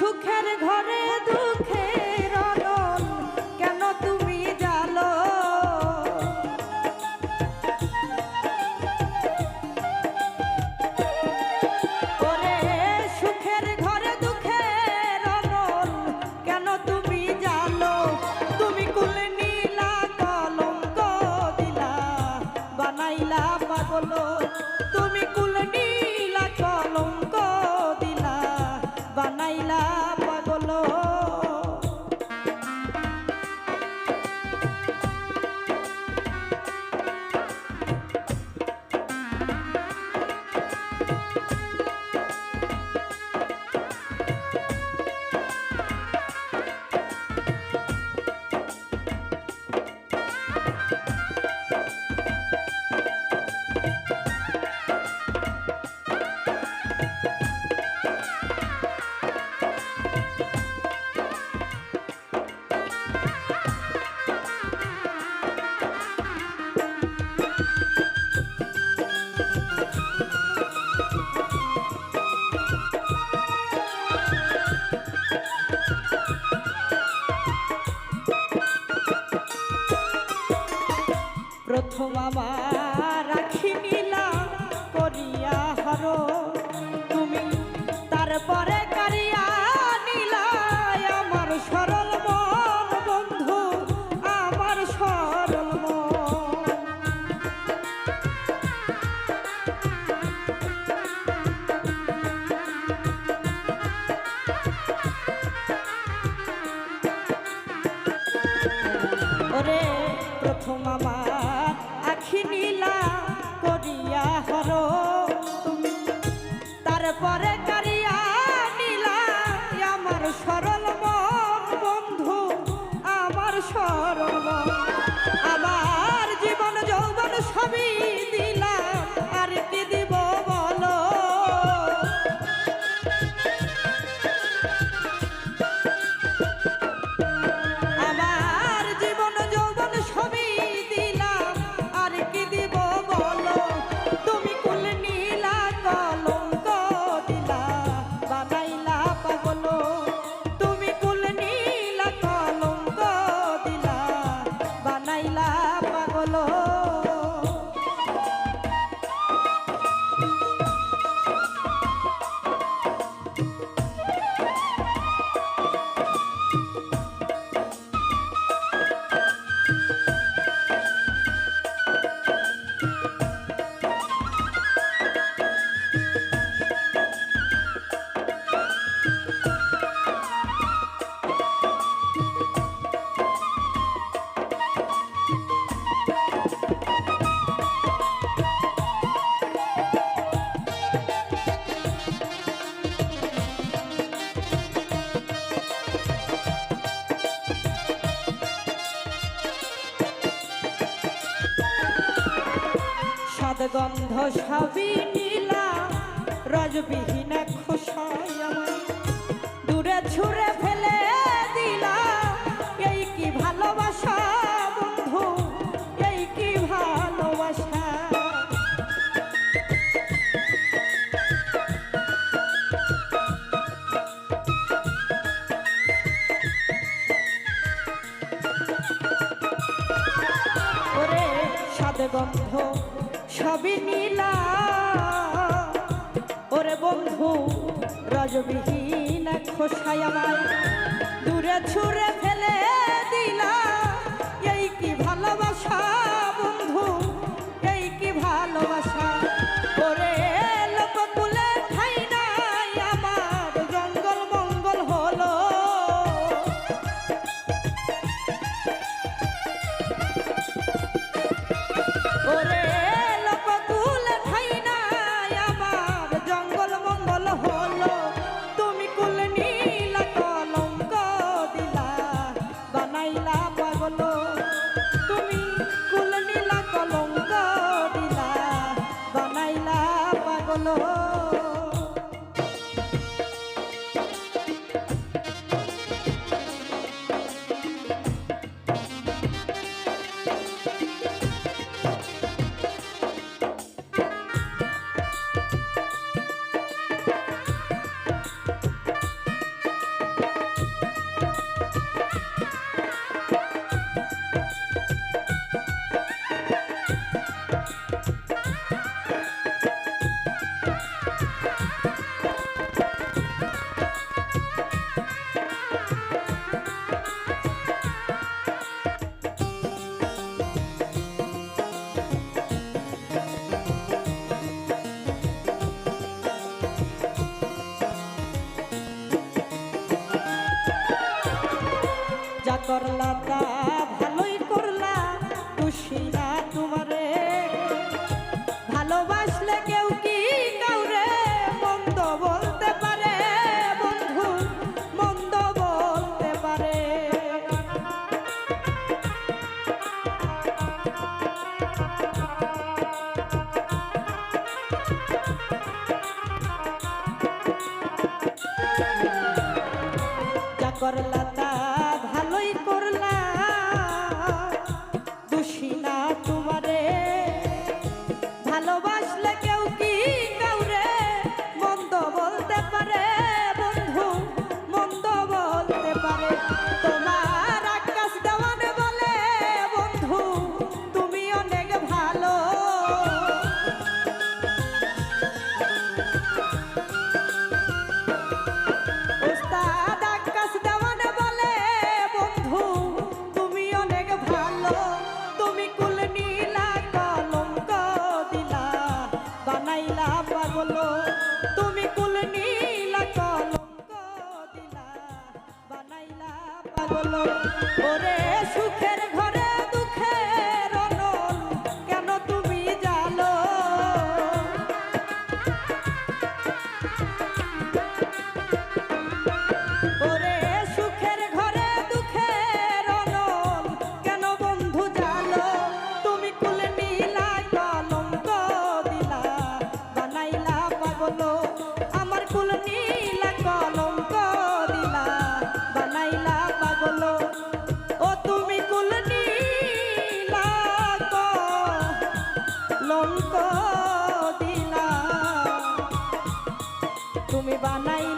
সুখের ঘরে দুঃখে লীলা করিয়া হরণ পাগল গন্ধ সাবি নীলা রজবিহীন খোসায় আমার দূরে ছুড়ে ফেলে দিলা, এই কি ভালোবাসা বন্ধু, এই কি ভালোবাসা? গন্ধ সবই নীলা ওরে বন্ধু রজবিহীন খোসায় আমায় দূরে ছুড়ে করলা করলা পাগল ওরে তুমি বানাইলা